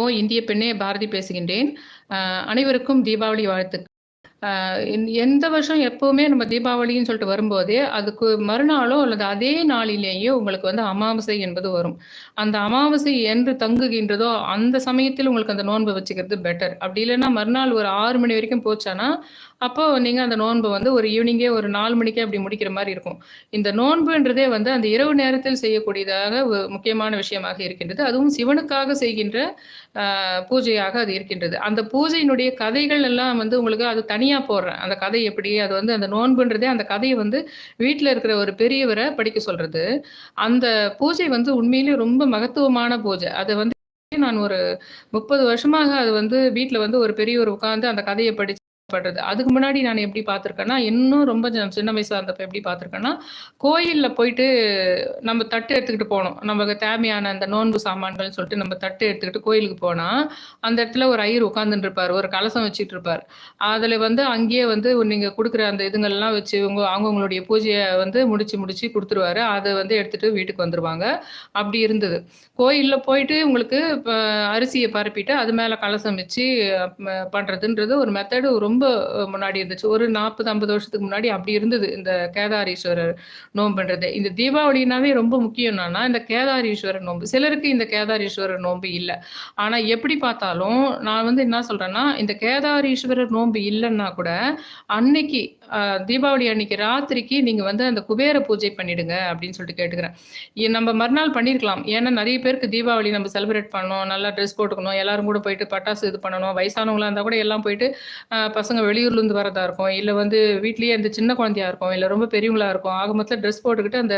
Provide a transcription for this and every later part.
ஓ இந்திய பெண்ணே பாரதி பேசுகின்றேன். அனைவருக்கும் தீபாவளி வாழ்த்து. எந்த வருஷம் எப்பவுமே நம்ம தீபாவளின்னு சொல்லிட்டு வரும்போதே, அதுக்கு மறுநாளோ அல்லது அதே நாளிலேயே உங்களுக்கு வந்து அமாவாசை என்பது வரும். அந்த அமாவாசை என்று தங்குகின்றதோ, அந்த சமயத்தில் உங்களுக்கு அந்த நோன்பு வச்சுக்கிறது பெட்டர். அப்படி இல்லைன்னா மறுநாள் ஒரு ஆறு மணி வரைக்கும் போச்சான்னா, அப்போ நீங்க அந்த நோன்பு வந்து ஒரு ஈவினிங்கே ஒரு நாலு மணிக்கே அப்படி முடிக்கிற மாதிரி இருக்கும். இந்த நோன்புன்றதே வந்து அந்த இரவு நேரத்தில் செய்யக்கூடியதாக முக்கியமான விஷயமாக இருக்கின்றது. அதுவும் சிவனுக்காக செய்கின்ற பூஜையாக அது இருக்கின்றது. அந்த பூஜையினுடைய கதைகள் எல்லாம் வந்து உங்களுக்கு அது தனியா போடுறேன். அந்த கதை எப்படி, அது வந்து அந்த நோன்புன்றதே அந்த கதையை வந்து வீட்டில் இருக்கிற ஒரு பெரியவரை படிக்க சொல்றது. அந்த பூஜை வந்து உண்மையிலேயே ரொம்ப மகத்துவமான பூஜை. அதை வந்து நான் ஒரு 30 வருஷமாக அது வந்து வீட்டில் வந்து ஒரு பெரியவர் உட்காந்து அந்த கதையை படித்து படுறது. அதுக்கு முன்னாடி நான் எப்படி பார்த்துருக்கேன்னா, இன்னும் ரொம்ப சின்ன வயசா இருந்தப்ப எப்படி பார்த்துருக்கேன்னா, கோயிலில் போயிட்டு நம்ம தட்டு எடுத்துக்கிட்டு போனோம். நமக்கு தேவையான அந்த நோன்பு சாமான்கள்னு சொல்லிட்டு நம்ம தட்டு எடுத்துக்கிட்டு கோயிலுக்கு போனா, அந்த இடத்துல ஒரு ஐயர் உட்காந்துட்டு இருப்பார் ஒரு கலசம் வச்சுட்டு இருப்பார் அதில் வந்து அங்கேயே வந்து நீங்க கொடுக்குற அந்த இதுங்கள்லாம் வச்சு உங்க அவங்கவுங்களுடைய பூஜையை வந்து முடிச்சு, முடிச்சு கொடுத்துருவாரு அதை வந்து எடுத்துட்டு வீட்டுக்கு வந்துருவாங்க. அப்படி இருந்தது. கோயிலில் போயிட்டு உங்களுக்கு அரிசியை அரிசிய பரப்பிட்டு, அது மேலே கலசம் வச்சு பண்ணுறதுன்றது ஒரு மெத்தடு ரொம்ப முன்னாடி இருந்துச்சு. ஒரு 40, 50 வருஷத்துக்கு முன்னாடி அப்படி இருந்தது. இந்த கேதாரீஸ்வரர் நோன்புன்றது. இந்த தீபாவளினாவே ரொம்ப முக்கியம் என்னன்னா, இந்த கேதாரீஸ்வரர் நோன்பு. சிலருக்கு இந்த கேதாரீஸ்வரர் நோன்பு இல்லை ஆனா எப்படி பார்த்தாலும், நான் வந்து என்ன சொல்றேன்னா, இந்த கேதாரீஸ்வரர் நோன்பு இல்லைன்னா கூட, அன்னைக்கு தீபாவளி அன்னைக்கு ராத்திரிக்கு நீங்க வந்து அந்த குபேர பூஜை பண்ணிடுங்க அப்படின்னு சொல்லிட்டு கேட்டுக்கிறேன். நம்ம மறுநாள் பண்ணியிருக்கலாம். ஏன்னா நிறைய பேருக்கு தீபாவளி நம்ம செலிப்ரேட் பண்ணணும், நல்லா ட்ரெஸ் போட்டுக்கணும், எல்லாரும் கூட போயிட்டு பட்டாசு இது பண்ணணும், வயசானவங்களா இருந்தா கூட எல்லாம் போயிட்டு பசங்க வெளியூர்லேருந்து வரதா இருக்கும். இல்ல வந்து வீட்லயே இந்த சின்ன குழந்தையா இருக்கும். இல்ல ரொம்ப பெரியவங்களா இருக்கும். ஆக மொத்தம் ட்ரெஸ் போட்டுக்கிட்டு அந்த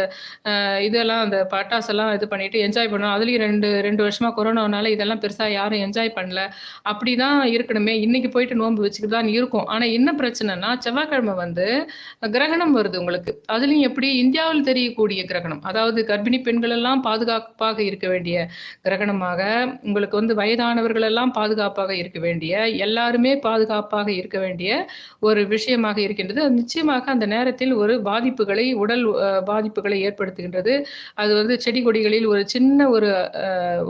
இதெல்லாம் அந்த பட்டாசெல்லாம் இது பண்ணிட்டு என்ஜாய் பண்ணணும். அதுலயும் 2, 2 வருஷமா கொரோனானால இதெல்லாம் பெருசா யாரும் என்ஜாய் பண்ணல. அப்படிதான் இருக்கணுமே, இன்னைக்கு போயிட்டு நோன்பு வச்சுக்கிட்டு தான் இருக்கும். ஆனா என்ன பிரச்சனைன்னா, செவ்வாய்க்கிழமை வந்து கிரகணம் வருது உங்களுக்கு. அதுலயும் எப்படி இந்தியாவில் தெரியக்கூடிய கிரகணம். அதாவது கர்ப்பிணி பெண்கள் எல்லாம் பாதுகாப்பாக இருக்க வேண்டிய கிரகணமாக, உங்களுக்கு வந்து வயதானவர்கள் எல்லாம் பாதுகாப்பாக இருக்க வேண்டிய, எல்லாருமே பாதுகாப்பாக இருக்க வேண்டிய ஒரு விஷயமாக இருக்கின்றது. அது நிச்சயமாக அந்த நேரத்தில் ஒரு பாதிப்புகளை உடல் பாதிப்புகளை ஏற்படுத்துகின்றது. அது வந்து செடி கொடிகளில் ஒரு சின்ன ஒரு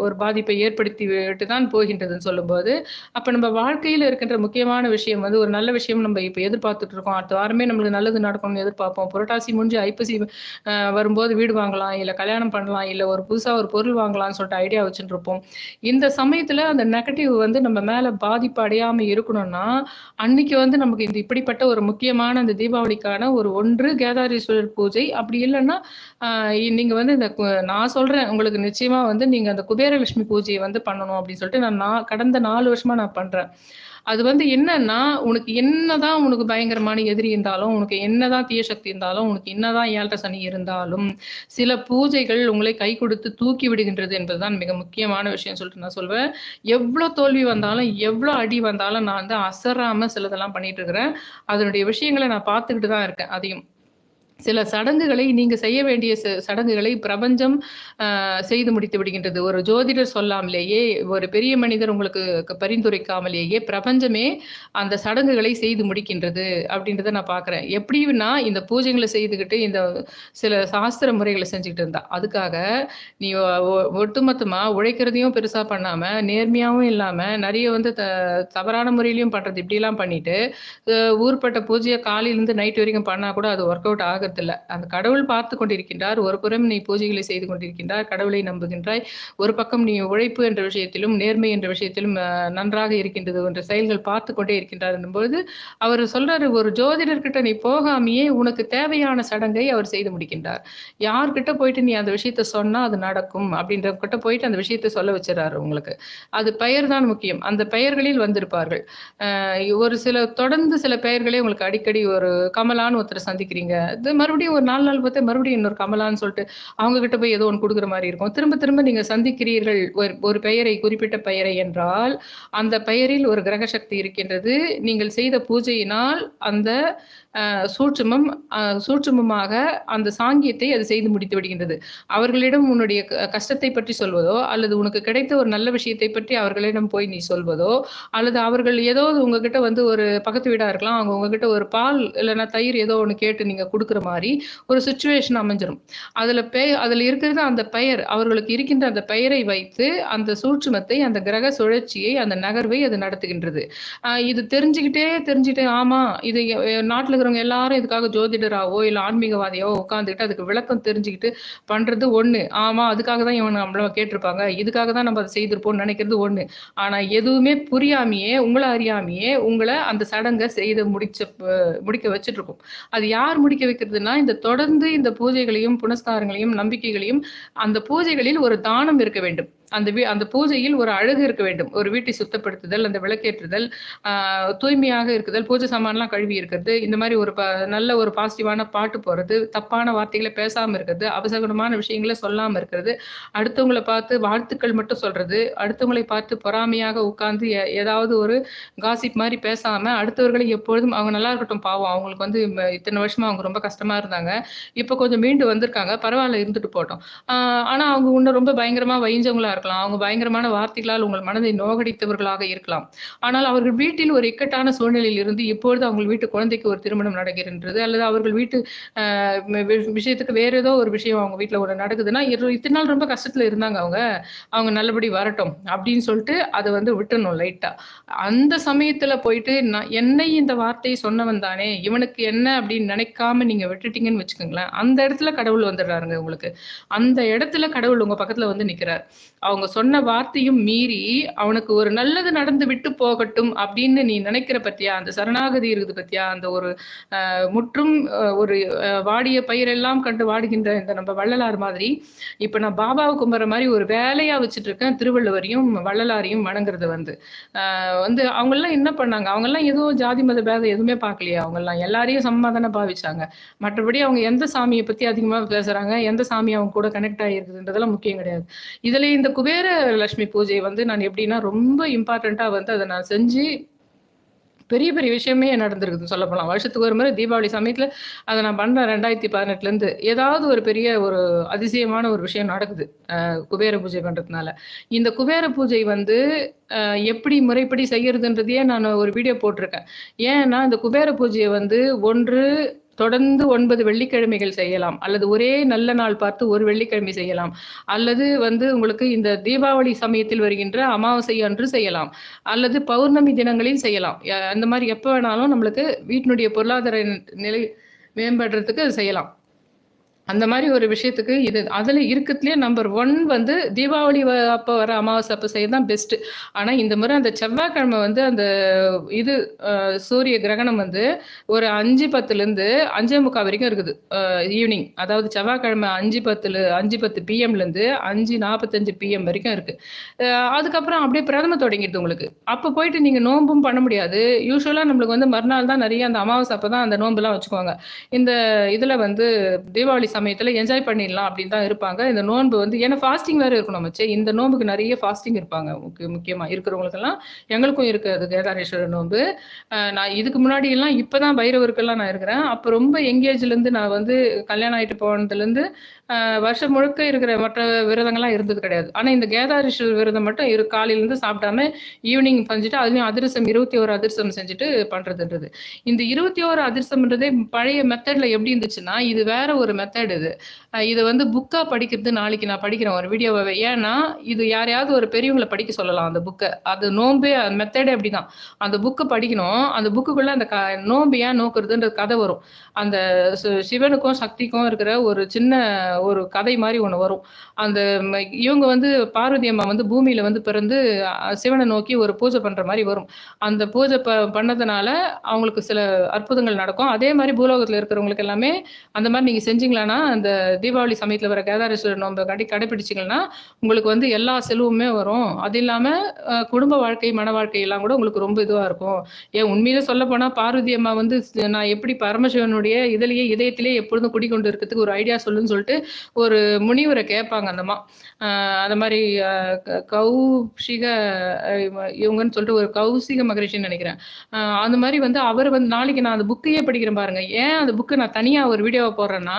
ஒரு பாதிப்பை ஏற்படுத்தி விட்டு தான் போகின்றதுன்னு சொல்லும்போது, அப்ப நம்ம வாழ்க்கையில் இருக்கின்ற முக்கியமான விஷயம் வந்து ஒரு நல்ல விஷயம் நம்ம இப்போ எதிர்பார்த்துட்டு இருக்கோம். அடுத்த வாரமே நம்மளுக்கு நல்லது நடக்கணும்னு எதிர்பார்ப்போம். புரட்டாசி முடிஞ்சு ஐப்பசி வரும்போது வீடு வாங்கலாம், இல்லை கல்யாணம் பண்ணலாம், இல்லை ஒரு புதுசா ஒரு பொருள் வாங்கலாம்னு சொல்லிட்டு ஐடியா வச்சுட்டு இருப்போம். இந்த சமயத்தில் அந்த நெகட்டிவ் வந்து நம்ம மேலே பாதிப்பு அடையாமல் இருக்கணும்னா, இன்னைக்கு வந்து நமக்கு இந்த இப்படிப்பட்ட ஒரு முக்கியமான அந்த தீபாவளிக்கான ஒரு ஒன்று கேதாரீஸ்வரர் பூஜை. அப்படி இல்லைன்னா நீங்க வந்து இந்த நான் சொல்றேன் உங்களுக்கு நிச்சயமா வந்து நீங்க அந்த குபேரலட்சுமி பூஜையை வந்து பண்ணணும் அப்படின்னு சொல்லிட்டு நான் நான் கடந்த நாலு வருஷமா நான் பண்றேன். அது வந்து என்னன்னா, உனக்கு என்னதான் உனக்கு பயங்கரமான எதிரி இருந்தாலும், உனக்கு என்னதான் தீய சக்தி இருந்தாலும், உனக்கு என்னதான் 7 சனி இருந்தாலும், சில பூஜைகள் உங்களை கை கொடுத்து தூக்கி விடுகின்றது என்பதுதான் மிக முக்கியமான விஷயம்னு சொல்லிட்டு நான் சொல்வேன். எவ்வளோ தோல்வி வந்தாலும், எவ்வளோ அடி வந்தாலும் நான் வந்து அசராம சிலதெல்லாம் பண்ணிட்டு இருக்கிறேன். அதனுடைய விஷயங்களை நான் பார்த்துக்கிட்டு தான் இருக்கேன் அதையும். சில சடங்குகளை நீங்க செய்ய வேண்டிய ச சடங்குகளை பிரபஞ்சம் செய்து முடித்து விடுகின்றது. ஒரு ஜோதிடர் சொல்லாமலேயே, ஒரு பெரிய மனிதர் உங்களுக்கு பரிந்துரைக்காமலேயே பிரபஞ்சமே அந்த சடங்குகளை செய்து முடிக்கின்றது அப்படின்றத நான் பார்க்குறேன். எப்படின்னா, இந்த பூஜைகளை செய்துக்கிட்டு இந்த சில சாஸ்திர முறைகளை செஞ்சுக்கிட்டு இருந்தா. அதுக்காக நீ ஒ ஒட்டுமொத்தமா உழைக்கிறதையும் பெருசா பண்ணாம, நேர்மையாகவும் இல்லாம, நிறைய வந்து த தவறான முறையிலையும் பண்றது இப்படிலாம் பண்ணிட்டு, ஊர்பட்ட பூஜையை காலையிலேருந்து நைட் வரைக்கும் பண்ணா கூட அது ஒர்க் அவுட் ஆகுது ஆகறதில்ல. அந்த கடவுள் பார்த்துக் கொண்டிருக்கின்றார். ஒரு புறம் நீ பூஜைகளை செய்து கொண்டிருக்கின்றார் கடவுளை நம்புகின்றாய். ஒரு பக்கம் நீ உழைப்பு என்ற விஷயத்திலும், நேர்மை என்ற விஷயத்திலும் நன்றாக இருக்கின்றது என்ற செயல்கள் பார்த்து கொண்டே இருக்கின்றார் என்னும்போது, அவர் சொல்றாரு, "ஒரு ஜோதிடர்கிட்ட நீ போகாமையே உனக்கு தேவையான சடங்கை அவர் செய்து முடிக்கின்றார். யார்கிட்ட போயிட்டு நீ அந்த விஷயத்த சொன்னா அது நடக்கும்." அப்படின்ற கிட்ட போயிட்டு அந்த விஷயத்த சொல்ல வச்சிடறாரு உங்களுக்கு. அது பெயர் தான் முக்கியம். அந்த பெயர்களில் வந்திருப்பார்கள். ஒரு சில தொடர்ந்து சில பெயர்களே உங்களுக்கு அடிக்கடி ஒரு கமலான்னு ஒருத்தர் சந்திக்கிறீங்க. இது மறுபடியும் ஒரு நாலு நாள் பார்த்தா மறுபடியும் இன்னொரு கமலான்னு சொல்லிட்டு, அவங்க கிட்ட போய் ஏதோ ஒன்று கொடுக்குற மாதிரி இருக்கும். திரும்ப திரும்ப நீங்க சந்திக்கிறீர்கள் ஒரு ஒரு பெயரை, குறிப்பிட்ட பெயரை என்றால், அந்த பெயரில் ஒரு கிரக சக்தி இருக்கின்றது. நீங்கள் செய்த பூஜையினால் அந்த சூட்சுமம் சூட்சுமமாக அந்த சாங்கியத்தை அது செய்து முடித்து விடுகின்றது அவர்களிடம் உன்னுடைய க- கஷ்டத்தை பற்றி சொல்வதோ அல்லது உனக்கு கிடைத்த ஒரு நல்ல விஷயத்தை பற்றி அவர்களிடம் போய் நீ சொல்வதோ அல்லது அவர்கள் ஏதோ உங்ககிட்ட வந்து ஒரு பக்கத்து வீடா இருக்கலாம் அவங்க உங்ககிட்ட ஒரு பால் இல்லைன்னா தயிர் ஏதோ ஒன்று கேட்டு நீங்க கொடுக்குற மாதிரி ஒரு சுச்சுவேஷன் அமைஞ்சிடும் அதுல பெ அதுல இருக்கிறது அந்த பெயர் அவர்களுக்கு இருக்கின்ற அந்த பெயரை வைத்து அந்த சூட்சுமத்தை அந்த கிரக சுழற்சியை அந்த நகர்வை அது நடத்துகின்றது. இது தெரிஞ்சுக்கிட்டே தெரிஞ்சுக்கிட்டே ஆமா இது நாட்டில் நாட்டுல இருக்கிறவங்க எல்லாரும் இதுக்காக ஜோதிடராவோ இல்ல ஆன்மீகவாதியாவோ உட்காந்துக்கிட்டு அதுக்கு விளக்கம் தெரிஞ்சுக்கிட்டு பண்றது ஒண்ணு. ஆமா அதுக்காக தான் இவங்க நம்மள கேட்டிருப்பாங்க. இதுக்காக தான் நம்ம அதை செய்திருப்போம்னு நினைக்கிறது ஒன்று ஆனா எதுவுமே புரியாமையே உங்களை அறியாமையே உங்களை அந்த சடங்கை செய்து முடிச்ச முடிக்க வச்சுட்டு இருக்கும் அது யார் முடிக்க வைக்கிறது? வைக்கிறதுனா இந்த தொடர்ந்து இந்த பூஜைகளையும் புனஸ்காரங்களையும் நம்பிக்கைகளையும் அந்த பூஜைகளில் ஒரு தானம் இருக்க வேண்டும். அந்த வீ அந்த பூஜையில் ஒரு அழகு இருக்க வேண்டும். ஒரு வீட்டை சுத்தப்படுத்துதல் அந்த விளக்கேற்றுதல் தூய்மையாக இருக்குதல் பூஜை சாமான்லாம் கழுவி இருக்கிறது இந்த மாதிரி ஒரு ப நல்ல ஒரு பாசிட்டிவான பாட்டு போடுறது தப்பான வார்த்தைகளை பேசாமல் இருக்கிறது அவசகுணமான விஷயங்களை சொல்லாமல் இருக்கிறது அடுத்தவங்களை பார்த்து வாழ்த்துக்கள் மட்டும் சொல்கிறது அடுத்தவங்களை பார்த்து பொறாமையாக உட்கார்ந்து எ- ஏதாவது ஒரு காசிப் மாதிரி பேசாமல் அடுத்தவர்களை எப்பொழுதும் அவங்க நல்லா இருக்கட்டும் பாவம் அவங்களுக்கு வந்து இத்தனை வருஷமா அவங்க ரொம்ப கஷ்டமாக இருந்தாங்க இப்போ கொஞ்சம் மீண்டு வந்திருக்காங்க பரவாயில்ல இருந்துட்டு போட்டோம். ஆனால் அவங்க இன்னும் ரொம்ப பயங்கரமாக வயிஞ்சவங்களா இருக்கலாம் அவங்க பயங்கரமான வார்த்தைகளால் உங்கள் மனதை நோகடித்தவர்களாக இருக்கலாம். ஆனால் அவர்கள் வீட்டில் ஒரு இக்கட்டான சூழ்நிலையில் இருந்து இப்பொழுது அவங்க வீட்டு குழந்தைக்கு ஒரு திருமணம் நடக்கின்றது அல்லது அவர்கள் வீட்டு விஷயத்துக்கு வேற ஏதோ ஒரு விஷயம் அவங்க வீட்டில் ஒரு நடக்குதுன்னா இத்தனை நாள் ரொம்ப கஷ்டத்துல இருந்தாங்க அவங்க. அவங்க நல்லபடி வரட்டும் அப்படின்னு சொல்லிட்டு அதை வந்து விட்டுணும் லைட்டா அந்த சமயத்துல போயிட்டு நான் என்னை இந்த வார்த்தையை சொன்னவன் தானே இவனுக்கு என்ன அப்படின்னு நினைக்காம நீங்க விட்டுட்டீங்கன்னு வச்சுக்கோங்களேன். அந்த இடத்துல கடவுள் வந்துடுறாருங்க உங்களுக்கு. அந்த இடத்துல கடவுள் உங்க பக்கத்துல வந்து நிக்கிறார். அவங்க சொன்ன வார்த்தையும் மீறி அவனுக்கு ஒரு நல்லது நடந்து விட்டு போகட்டும் அப்படின்னு நீ நினைக்கிற பத்தியா? அந்த சரணாகதி இருக்குது பத்தியா? அந்த ஒரு முற்றும் ஒரு வாடிய பயிரெல்லாம் கண்டு வாடுகின்ற இந்த நம்ம வள்ளலார் மாதிரி இப்ப நான் பாபாவை கும்புற மாதிரி ஒரு வேலையா வச்சுட்டு இருக்கேன் திருவள்ளுவரையும் வள்ளலாரையும் வணங்குறது வந்து. வந்து அவங்க எல்லாம் என்ன பண்ணாங்க? அவங்க எல்லாம் எதுவும் ஜாதி மத பேதம் எதுவுமே பார்க்கலையா அவங்க எல்லாம் எல்லாரையும் சமாதானம் பாவிச்சாங்க. மற்றபடி அவங்க எந்த சாமியை பத்தி அதிகமா பேசுறாங்க? எந்த சாமி அவங்க கூட கனெக்ட் ஆகிருக்குதுன்றதெல்லாம் முக்கியம் கிடையாது. இதுல இந்த குபேர லட்சுமி பூஜை வந்து நான் எப்படின்னா ரொம்ப இம்பார்ட்டண்ட்டாக வந்து அதை நான் செஞ்சு பெரிய பெரிய விஷயமே நடந்திருக்குது சொல்ல போகலாம் வருஷத்துக்கு ஒரு முறை தீபாவளி சமயத்தில் அதை நான் பண்ணுறேன் ரெண்டாயிரத்தி பதினெட்டுலேருந்து ஏதாவது ஒரு பெரிய ஒரு அதிசயமான ஒரு விஷயம் நடக்குது. குபேர பூஜை பண்ணுறதுனால இந்த குபேர பூஜை வந்து எப்படி முறைப்படி செய்யறதுன்றதையே நான் ஒரு வீடியோ போட்டிருக்கேன். ஏன்னா இந்த குபேர பூஜையை வந்து ஒன்று தொடர்ந்து ஒன்பது வெள்ளிக்கிழமைகள் செய்யலாம். அல்லது ஒரே நல்ல நாள் பார்த்து ஒரு வெள்ளிக்கிழமை செய்யலாம். அல்லது வந்து உங்களுக்கு இந்த தீபாவளி சமயத்தில் வருகின்ற அமாவாசை அன்று செய்யலாம். அல்லது பௌர்ணமி தினங்களில் செய்யலாம். அந்த மாதிரி எப்போ வேணாலும் நம்மளுக்கு வீட்டினுடைய பொருளாதார நிலை மேம்படுறதுக்கு அது செய்யலாம். அந்த மாதிரி ஒரு விஷயத்துக்கு இது அதில் இருக்கிறதுலே நம்பர் ஒன் வந்து தீபாவளி வ- வர அமாவாசை அப்போ செய்ய தான் பெஸ்ட்டு ஆனால் இந்த முறை அந்த செவ்வாய்க்கிழமை வந்து அந்த இது சூரிய கிரகணம் வந்து ஒரு அஞ்சு பத்துலேருந்து அஞ்சே முக்கால் வரைக்கும் இருக்குது. ஈவினிங் அதாவது செவ்வாய்க்கிழமை அஞ்சு பத்தில் அஞ்சு பத்து பிஎம்லேருந்து அஞ்சு நாற்பத்தஞ்சு பிஎம் வரைக்கும் இருக்குது அதுக்கப்புறம் அப்படியே பிரதம தொடங்கிடுது உங்களுக்கு. அப்போ போயிட்டு நீங்கள் நோன்பும் பண்ண முடியாது. யூஸ்வலாக நம்மளுக்கு வந்து மறுநாள் தான் நிறைய அந்த அமாவாசை அப்போ தான் அந்த நோன்புலாம் வச்சுக்குவாங்க. இந்த இதில் வந்து தீபாவளி சமயத்தில் என்ஜாய் பண்ணிடலாம் அப்படின்னு தான் இருப்பாங்க. இந்த நோன்பு வந்து ஏன்னா ஃபாஸ்டிங் வேறு இருக்கணும் மச்சே. இந்த நோன்புக்கு நிறைய ஃபாஸ்டிங் இருப்பாங்க. முக்கிய- முக்கியமா இருக்கிறவங்களுக்கெல்லாம் எங்களுக்கும் இருக்குது கேதாரேஸ்வரர் நோன்பு. நான் இதுக்கு முன்னாடி எல்லாம் இப்பதான் பைரவருக்கெல்லாம் நான் இருக்கிறேன். அப்போ ரொம்ப எங்கேஜ்லேருந்து நான் வந்து கல்யாணம் ஆகிட்டு போனதுலேருந்து வருஷம் முழுக்க இருக்கிற மற்ற விரதங்கள்லாம் இருந்தது கிடையாது. ஆனால் இந்த கேதாரிஷல் விரதம் மட்டும் இரு காலையிலேருந்து சாப்பிடாம ஈவினிங் செஞ்சுட்டு அதுலேயும் அதிர்சம் இருபத்தி ஒரு அதிர்சம் செஞ்சுட்டு பண்ணுறதுன்றது இந்த இருபத்தி ஓரு அதிர்சம்ன்றதே பழைய மெத்தடில் எப்படி இருந்துச்சுன்னா இது வேற ஒரு மெத்தட் இது. இதை இது வந்து புக்காக படிக்கிறது நாளைக்கு நான் படிக்கிறேன் ஒரு வீடியோவை ஏன்னா இது யாரையாவது ஒரு பெரியவங்களை படிக்க சொல்லலாம் அந்த புக்கை அது நோம்பே மெத்தடே அப்படிதான். அந்த புக்கை படிக்கணும் அந்த புக்குக்குள்ளே அந்த க நோம்பு ஏன் நோக்குறதுன்ற கதை வரும். அந்த சிவனுக்கும் சக்திக்கும் இருக்கிற ஒரு சின்ன ஒரு கதை மாதிரி ஒன்று வரும். அந்த ம- இவங்க வந்து பார்வதி அம்மா வந்து பூமியில வந்து பிறந்து சிவனை நோக்கி ஒரு பூஜை பண்ற மாதிரி வரும். அந்த பூஜை ப பண்ணதுனால அவங்களுக்கு சில அற்புதங்கள் நடக்கும். அதே மாதிரி பூலோகத்தில் இருக்கிறவங்களுக்கு எல்லாமே அந்த மாதிரி நீங்க செஞ்சீங்களான்னா அந்த தீபாவளி சமயத்தில் வர கேதாரேஸ்வரர் நோன்பை கடை கடைபிடிச்சிங்கன்னா உங்களுக்கு வந்து எல்லா செலவுமே வரும். அது இல்லாம குடும்ப வாழ்க்கை மன வாழ்க்கை எல்லாம் கூட உங்களுக்கு ரொம்ப இதுவா இருக்கும். ஏன் உண்மையிலே சொல்ல போனா பார்வதி அம்மா வந்து நான் எப்படி பரமசிவனுடைய இதுலயே இதயத்திலே எப்பொழுதும் குடிக்கொண்டு இருக்கிறதுக்கு ஒரு ஐடியா சொல்லுன்னு சொல்லிட்டு ஒரு முனிவரை கேட்பாங்க அந்தமா அந்த மாதிரி கௌஷிக இவங்கன்னு சொல்லிட்டு ஒரு கௌசிக மகரிஷின்னு நினைக்கிறேன். அந்த மாதிரி வந்து அவர் வந்து நாளைக்கு நான் அந்த புக்கையே படிக்கிறேன் பாருங்க. ஏன் அந்த புக்கு நான் தனியா ஒரு வீடியோவை போடுறேன்னா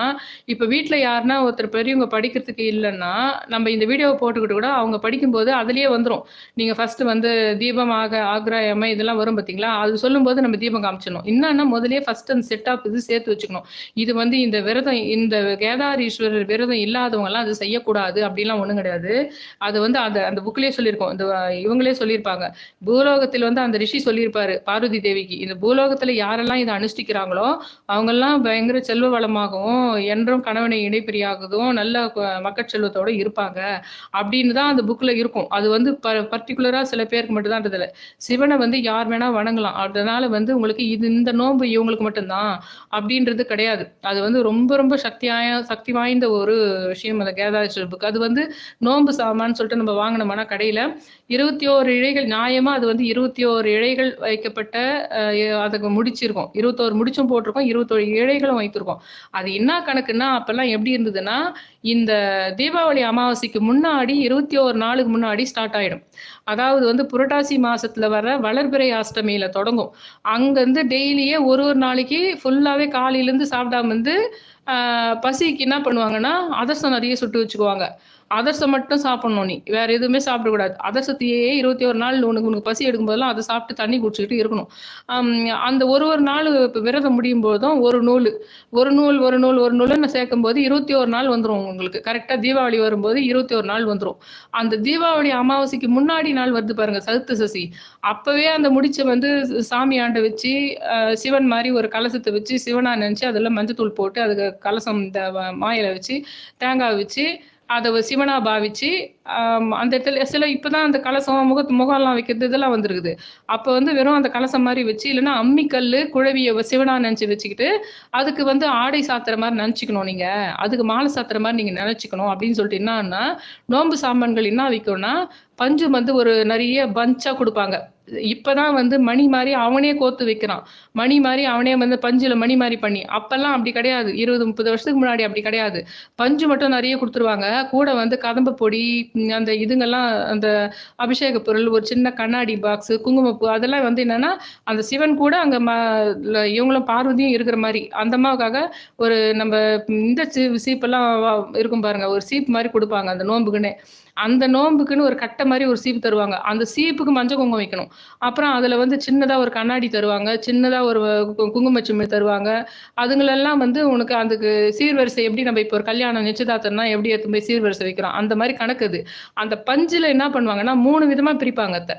இப்ப வீட்டுல யாருன்னா ஒருத்தர் பெரியவங்க படிக்கிறதுக்கு இல்லைன்னா நம்ம இந்த வீடியோவை போட்டுக்கிட்டு கூட அவங்க படிக்கும்போது அதுலயே வந்துரும். நீங்க ஃபர்ஸ்ட் வந்து தீபம் ஆக ஆக்ராயம இதெல்லாம் வரும் பாத்தீங்களா? அது சொல்லும்போது நம்ம தீபம் காமிச்சிடணும். என்னன்னா முதலே ஃபர்ஸ்ட் அந்த செட் ஆஃப் இது சேர்த்து வச்சுக்கணும். இது வந்து இந்த விரதம் இந்த கேதாரீஸ்வரர் விரதம் இல்லாதவங்க எல்லாம் அது செய்யக்கூடாது அப்படிலாம் ஒண்ணும் கிடையாது. அது வந்து அந்த அந்த புக்லயே சொல்லியிருக்கோம். இந்த இவங்களே சொல்லியிருப்பாங்க. பூலோகத்தில் வந்து அந்த ரிஷி சொல்லியிருப்பாரு பார்வதி தேவிக்கு. இந்த பூலோகத்துல யாரெல்லாம் இதை அனுஷ்டிக்கிறாங்களோ அவங்கெல்லாம் பயங்கர செல்வ வளமாகவும் என்றும் கணவனை இணைப்பிரியாகவும் நல்ல கு- இருப்பாங்க. அப்படின்னு தான் அந்த புக்ல இருக்கும். அது வந்து பர்டிகுலரா சில பேருக்கு மட்டும்தான் தான் சிவனை வந்து யார் வேணா வணங்கலாம். அதனால வந்து உங்களுக்கு இது இந்த நோன்பு இவங்களுக்கு மட்டும்தான் அப்படின்றது கிடையாது. அது வந்து ரொம்ப ரொம்ப சக்தியாய சக்தி வாய்ந்த ஒரு விஷயம் அந்த கேதாரேஸ்வரர் புக் அது வந்து நோன்பு சாமான்னு சொல்லிட்டு நம்ம வாங்கினோம்னா கடையில இருபத்தி ஓரு இழைகள் நியாயமா அது வந்து இருபத்தி ஓரு இழைகள் வைக்கப்பட்ட அதுக்கு முடிச்சிருக்கோம். இருபத்தோரு முடிச்சும் போட்டிருக்கோம் இருபத்தோரு இழைகளும் வைத்திருக்கோம். அது என்ன கணக்குன்னா அப்போல்லாம் எப்படி இருந்ததுன்னா இந்த தீபாவளி அமாவாசைக்கு முன்னாடி இருபத்தி ஓரு நாளுக்கு முன்னாடி ஸ்டார்ட் ஆயிடும். அதாவது வந்து புரட்டாசி மாசத்துல வர வளர்பிறை அஷ்டமியில தொடங்கும். அங்கிருந்து டெய்லியே ஒரு ஒரு நாளைக்கு ஃபுல்லாவே காலையிலேருந்து சாப்பிடாம வந்து ஆஹ், பசிக்கு என்ன பண்ணுவாங்கன்னா அதர்சம் நிறைய சுட்டு வச்சுக்குவாங்க. அதர்சம் மட்டும் சாப்பிடணும் நீ. வேற எதுவுமே சாப்பிடக்கூடாது அதர்சத்தையே இருபத்தி ஒரு நாள் உனக்கு உனக்கு பசி எடுக்கும் போதெல்லாம் அதை சாப்பிட்டு தண்ணி குடிச்சுக்கிட்டு இருக்கணும். அந்த ஒரு ஒரு நாள் விரதம் முடியும் போதும் ஒரு நூல். ஒரு நூல் ஒரு நூல் ஒரு நூல்னு சேர்க்கும் போது இருபத்தி ஒரு நாள் வந்துடும் உங்களுக்கு. கரெக்டாக தீபாவளி வரும்போது இருபத்தி ஒரு நாள் வந்துடும் அந்த தீபாவளி அமாவாசைக்கு முன்னாடி நாள் வருது பாருங்க சதுர்த்த சசி. அப்பவே அந்த முடிச்ச வந்து சாமி ஆண்டை வச்சு சிவன் மாதிரி ஒரு கலசத்தை வச்சு சிவனா நினைச்சு அதில் மஞ்சத்தூள் போட்டு அதுக்கு கலசம் இந்த மாயில வச்சு தேங்காய் வச்சு அதை சிவனா பாவிச்சு அந்த இடத்துல சில இப்போதான் அந்த கலசம் முகத்து முகம்லாம் வைக்கிறது இதெல்லாம் வந்துருக்குது. அப்போ வந்து வெறும் அந்த கலசம் மாதிரி வச்சு இல்லைன்னா அம்மிக்கல்லு குழவிய சிவனா நினச்சி வச்சுக்கிட்டு அதுக்கு வந்து ஆடை சாத்துற மாதிரி நினச்சிக்கணும் நீங்க. அதுக்கு மாலை சாத்துற மாதிரி நீங்க நினச்சிக்கணும் அப்படின்னு சொல்லிட்டு என்னன்னா நோன்பு சாமான்கள் என்ன வைக்கணும்னா பஞ்சு வந்து ஒரு நிறைய பஞ்சா கொடுப்பாங்க. இப்பதான் வந்து மணி மாதிரி அவனே கோத்து வைக்கிறான். மணி மாதிரி அவனே வந்து பஞ்சுல மணி மாதிரி பண்ணி. அப்பெல்லாம் அப்படி கிடையாது. இருபது முப்பது வருஷத்துக்கு முன்னாடி அப்படி கிடையாது. பஞ்சு மட்டும் நிறைய கொடுத்துருவாங்க. கூட வந்து கதம்ப பொடி அந்த இதுங்கெல்லாம் அந்த அபிஷேக பொருள் ஒரு சின்ன கண்ணாடி பாக்ஸ் குங்குமப்பூ அதெல்லாம் வந்து என்னன்னா அந்த சிவன் கூட அங்க ம இவங்களும் பார்வதியும் இருக்கிற மாதிரி. அந்த அம்மாவுக்காக ஒரு நம்ம இந்த சீ- சீப்பெல்லாம் வா- இருக்கும் பாருங்க. ஒரு சீப் மாதிரி கொடுப்பாங்க அந்த நோன்புக்குன்னே அந்த நோன்புக்குன்னு ஒரு கட்டை மாதிரி ஒரு சீப்பு தருவாங்க. அந்த சீப்புக்கு மஞ்சள் குங்குமம் வைக்கணும். அப்புறம் அதில் வந்து சின்னதாக ஒரு கண்ணாடி தருவாங்க. சின்னதாக ஒரு குங்குமச்சுமை தருவாங்க. அதுங்களெல்லாம் வந்து உனக்கு அதுக்கு சீர்வரிசை எப்படி நம்ம இப்போ ஒரு கல்யாணம் நிச்சயதார்த்தம்னா எப்படி எடுத்து போய் சீர்வரிசை வைக்கிறோம்? அந்த மாதிரி கணக்கு அது. அந்த பஞ்சில் என்ன பண்ணுவாங்கன்னா மூணு விதமாக பிரிப்பாங்க அத்தை.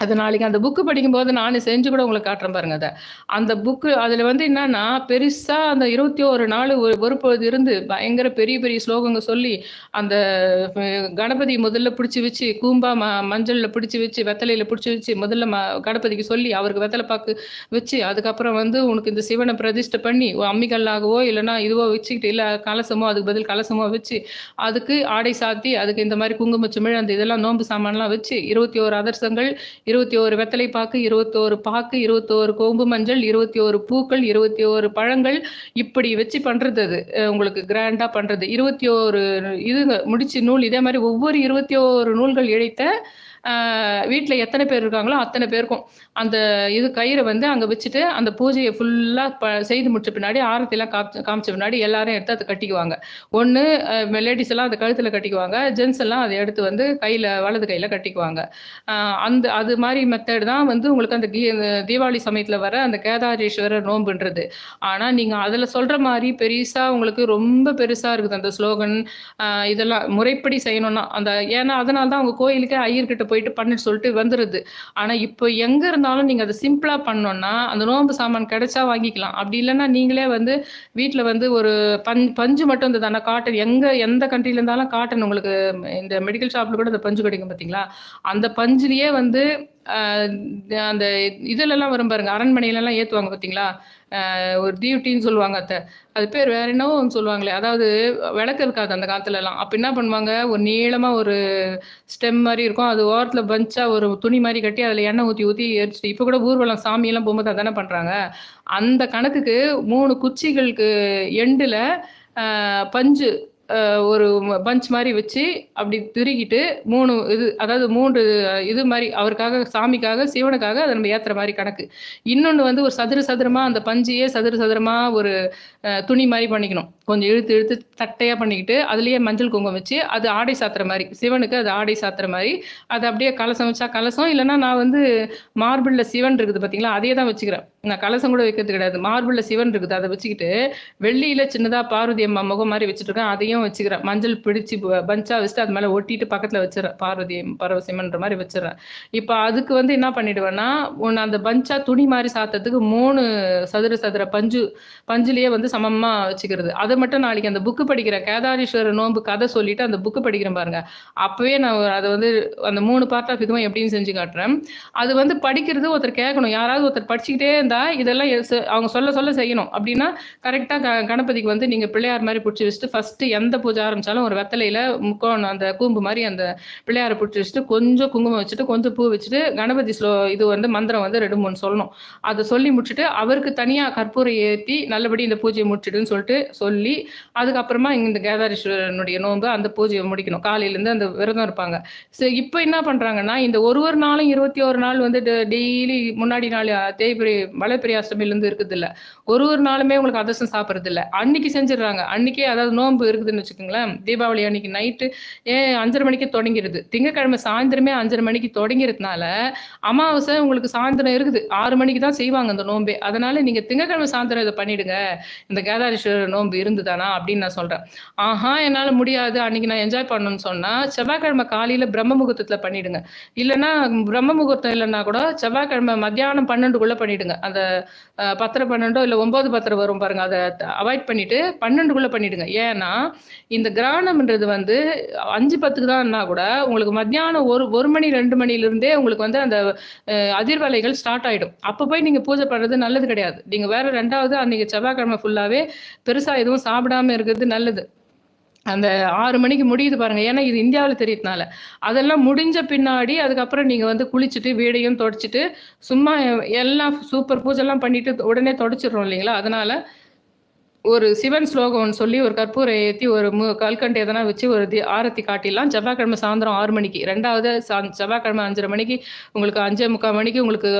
அது நாளைக்கு அந்த புக்கு படிக்கும்போது நான் செஞ்சு கூட உங்களுக்கு காட்டுறேன் பாருங்க அதை. அந்த புக்கு அதில் வந்து என்னன்னா பெருசாக அந்த இருபத்தி ஒரு நாள் ஒரு ஒரு பொழுது இருந்து பயங்கர பெரிய பெரிய ஸ்லோகங்க சொல்லி அந்த கணபதி முதல்ல பிடிச்சி வச்சு கூம்பா ம மஞ்சளில் பிடிச்சி வச்சு வெத்தலையில் பிடிச்சி வச்சு முதல்ல ம கணபதிக்கு சொல்லி அவருக்கு வெத்தலை பாக்கு வச்சு அதுக்கப்புறம் வந்து உனக்கு இந்த சிவனை பிரதிஷ்டை பண்ணி அம்மிகல்லாகவோ இல்லைனா இல்லைன்னா இதுவோ வச்சுக்கிட்டு இல்லை கலசமோ அதுக்கு பதில் கலசமோ வச்சு அதுக்கு ஆடை சாத்தி அதுக்கு இந்த மாதிரி குங்குமச்சிமிழ் அந்த இதெல்லாம் நோம்பு சாமான்லாம் வச்சு இருபத்தி ஓரு அதர்சங்கள் இருபத்தி ஓரு வெத்தலை பாக்கு இருபத்தோரு பாக்கு இருபத்தோரு கோம்பு மஞ்சள் இருபத்தி ஓரு பூக்கள் இருபத்தி ஓரு பழங்கள் இப்படி வச்சு பண்றது அது உங்களுக்கு கிராண்டா பண்றது. இருபத்தி ஓரு இது முடிச்சு நூல் இதே மாதிரி ஒவ்வொரு இருபத்தி ஓரு நூல்கள் இழைத்த வீட்டில் எத்தனை பேர் இருக்காங்களோ அத்தனை பேருக்கும். அந்த இது கயிறை வந்து அங்கே வச்சுட்டு அந்த பூஜையை ஃபுல்லாக ப செய்து முடிச்ச பின்னாடி ஆரத்திலாம் காமிச்ச காமிச்ச பின்னாடி எல்லாரும் எடுத்து அதை கட்டிக்குவாங்க. ஒன்று லேடிஸ் எல்லாம் அதை கழுத்தில் கட்டிக்குவாங்க. ஜென்ஸ் எல்லாம் அதை எடுத்து வந்து கையில் வலது கையில் கட்டிக்குவாங்க. அந்த அது மாதிரி மெத்தட் தான் வந்து உங்களுக்கு அந்த கீ- தீபாவளி சமயத்தில் வர அந்த கேதாரேஸ்வரர் நோன்புன்றது. ஆனால் நீங்கள் அதில் சொல்கிற மாதிரி பெருசாக உங்களுக்கு ரொம்ப பெருசாக இருக்குது அந்த ஸ்லோகன். இதெல்லாம் முறைப்படி செய்யணும்னா அந்த ஏன்னா அதனால தான் அவங்க கோயிலுக்கே ஐயர்கிட்ட போயிட்டு பண்ணி சொல்லிட்டு வந்துடுது ஆனால் இப்போ எங்கே இருந்தாலும் நீங்கள் அதை சிம்பிளாக பண்ணோன்னா அந்த நோன்பு சாமான் கிடைச்சா வாங்கிக்கலாம். அப்படி இல்லைன்னா நீங்களே வந்து வீட்டில் வந்து ஒரு பஞ் பஞ்சு மட்டும் இந்த தானே காட்டன் எங்கே எந்த கண்ட்ரியில இருந்தாலும் காட்டன் உங்களுக்கு இந்த மெடிக்கல் ஷாப்பில் கூட அந்த பஞ்சு கிடைக்கும் பார்த்தீங்களா அந்த பஞ்சுலேயே வந்து அந்த இதுலலாம் வரும் பாருங்க. அரண்மனையிலலாம் ஏற்றுவாங்க பார்த்தீங்களா ஒரு டியூட்டின்னு சொல்லுவாங்க அத்தை. அது பேர் வேற என்னவோ ஒன்று சொல்லுவாங்களே. அதாவது விளக்கு இருக்காது அந்த காலத்துலலாம். அப்போ என்ன பண்ணுவாங்க? ஒரு நீளமாக ஒரு ஸ்டெம் மாதிரி இருக்கும். அது ஓரத்தில் பஞ்சா ஒரு துணி மாதிரி கட்டி அதில் எண்ணெய் ஊற்றி ஊற்றி எரிச்சிட்டு இப்போ கூட ஊர்வலம் சாமியெல்லாம் போகும்போது அதானே பண்ணுறாங்க அந்த கணக்குக்கு மூணு குச்சிகளுக்கு எண்டில் பஞ்சு ஒரு பஞ்ச் மாதிரி வச்சு அப்படி திருகிட்டு மூணு இது அதாவது மூன்று இது மாதிரி அவருக்காக சாமிக்காக சிவனுக்காக அதை நம்ம ஏற்றுற மாதிரி கணக்கு. இன்னொன்று வந்து ஒரு சதுர சதுரமாக அந்த பஞ்சையே சதுர சதுரமாக ஒரு துணி மாதிரி பண்ணிக்கணும். கொஞ்சம் இழுத்து இழுத்து தட்டையாக பண்ணிக்கிட்டு அதுலேயே மஞ்சள் குங்குமம் வச்சு அது ஆடை சாத்துற மாதிரி சிவனுக்கு அது ஆடை சாத்துற மாதிரி அது அப்படியே கலசம் வச்சா கலசம் இல்லைன்னா நான் வந்து மார்பிளில் சிவன் இருக்குது பார்த்தீங்களா அதே தான் வச்சுக்கிறேன். நான் கலசம் கூட வைக்கிறது கிடையாது. மார்பிளில் சிவன் இருக்குது. அதை வச்சுக்கிட்டு வெள்ளியில் சின்னதாக பார்வதி அம்மா முகம் மாதிரி வச்சுட்ருக்கேன் அதையும் வச்சுக்கிறேன். மஞ்சள் பிடிச்சி பஞ்சாக வச்சுட்டு அது மேலே ஒட்டிட்டு பக்கத்தில் வச்சிடறேன். பார்வதி பரவசிம்மன்ற மாதிரி வச்சிடறேன். இப்போ அதுக்கு வந்து என்ன பண்ணிடுவேன்னா ஒன்று அந்த பஞ்சா துணி மாதிரி சாத்துறதுக்கு மூணு சதுர சதுர பஞ்சு பஞ்சுலேயே வந்து சமமா வச்சுக்கிறது. அதை மட்டும் நாளைக்கு அந்த புக்கு படிக்கிற கேதாரீஸ்வரர் நோன்பு கதை சொல்லிட்டு அந்த புக்கு படிக்கிறேன் பாருங்க. அப்பவே நான் அதை வந்து அந்த மூணு பார்ட் ஆஃப் இதுவும் எப்படின்னு செஞ்சு காட்டுறேன். அது வந்து படிக்கிறது ஒருத்தர் கேட்கணும். யாராவது ஒருத்தர் படிச்சுக்கிட்டே இருந்தா இதெல்லாம் அவங்க சொல்ல சொல்ல செய்யணும். அப்படின்னா கரெக்டா க கணபதிக்கு வந்து நீங்க பிள்ளையார் மாதிரி பிடிச்சி வச்சுட்டு ஃபர்ஸ்ட் எந்த பூஜை ஆரம்பிச்சாலும் ஒரு வெத்தலையில முக்கோணம் அந்த கூம்பு மாதிரி அந்த பிள்ளையாரை பிடிச்சி வச்சுட்டு கொஞ்சம் குங்குமம் வச்சுட்டு கொஞ்சம் பூ வச்சுட்டு கணபதி ஸ்லோ இது வந்து மந்திரம் வந்து ரெண்டு மூணு சொல்லணும். அதை சொல்லி முடிச்சுட்டு அவருக்கு தனியா கற்பூரை ஏற்றி நல்லபடி இந்த பூஜை பூஜையை முடிச்சிடுன்னு சொல்லிட்டு சொல்லி அதுக்கப்புறமா இந்த கேதாரீஸ்வரனுடைய நோன்பு அந்த பூஜையை முடிக்கணும். காலையில இருந்து அந்த விரதம் இருப்பாங்க. ஸோ இப்போ என்ன பண்றாங்கன்னா இந்த ஒரு ஒரு நாளும் இருபத்தி ஒரு நாள் வந்து டெய்லி முன்னாடி நாள் தேய்பிரி வளப்பிரி இருக்குது இல்லை ஒரு ஒரு நாளுமே உங்களுக்கு அதிர்ஷ்டம் சாப்பிட்றது இல்ல அன்னைக்கு செஞ்சிடுறாங்க. அன்னைக்கே அதாவது நோன்பு இருக்குதுன்னு வச்சுக்கோங்களேன் தீபாவளி அன்னைக்கு நைட்டு ஏன் அஞ்சரை மணிக்கு தொடங்கிடுது திங்கக்கிழமை சாயந்தரமே அஞ்சரை மணிக்கு தொடங்கிறதுனால அமாவாசை உங்களுக்கு சாயந்தரம் இருக்குது. ஆறு மணிக்கு தான் செய்வாங்க அந்த நோன்பே. அதனால நீங்க திங்கக்கிழமை சாயந்தரம் இதை பண்ணிடுங்க. இந்த கேதாரீஸ்வரர் நோன்பு இருந்துதானா அப்படின்னு நான் சொல்றேன். ஆஹா என்னால முடியாது. அன்னைக்கு நான் என்ஜாய் பண்ணணும்னு சொன்னா செவ்வாய்க்கிழமை காலையில பிரம்ம முகூர்த்தத்தில் பண்ணிடுங்க. இல்லைன்னா பிரம்ம முகூர்த்தம் இல்லைன்னா கூட செவ்வாய்க்கிழமை மத்தியானம் பன்னெண்டுக்குள்ளே பண்ணிடுங்க. அந்த பத்தரை பன்னெண்டோ இல்லை ஒம்பது பத்தரை வரும் பாருங்க. அதை அவாய்ட் பண்ணிட்டு பன்னெண்டுக்குள்ளே பண்ணிடுங்க. ஏன்னா இந்த கிரகணம்ன்றது வந்து அஞ்சு பத்துக்கு தான்னா கூட உங்களுக்கு மத்தியானம் ஒரு ஒரு மணி ரெண்டு மணிலிருந்தே உங்களுக்கு வந்து அந்த அதிர்வலைகள் ஸ்டார்ட் ஆகிடும் அப்போ போய் நீங்கள் பூஜை பண்ணுறது நல்லது கிடையாது. நீங்கள் வேற ரெண்டாவது அன்றைக்கி செவ்வாய்க்கிழமை ஃபுல்லாகவே பெருசாக எதுவும் சாப்பிடாம இருக்கிறது நல்லது. அந்த ஆறு மணிக்கு முடியுது பாருங்க. ஏன்னா இது இந்தியாவில் தெரியறதுனால. அதெல்லாம் முடிஞ்ச பின்னாடி அதுக்கப்புறம் நீங்கள் வந்து குளிச்சுட்டு வீடையும் தொடச்சிட்டு சும்மா எல்லாம் சூப்பர் பூஜைலாம் பண்ணிட்டு உடனே தொடச்சிடுறோம் இல்லைங்களா? அதனால ஒரு சிவன் ஸ்லோகம்னு சொல்லி ஒரு கற்பூரை ஏற்றி ஒரு மு கல்கண்டு எதனா வச்சு ஒரு தி ஆரத்தி காட்டிடலாம். செவ்வாய்க்கிழமை சாயந்தரம் ஆறு மணிக்கு. ரெண்டாவது சாந் செவ்வாய்க்கிழமை அஞ்சரை மணிக்கு உங்களுக்கு அஞ்சே முக்கால் மணிக்கு உங்களுக்கு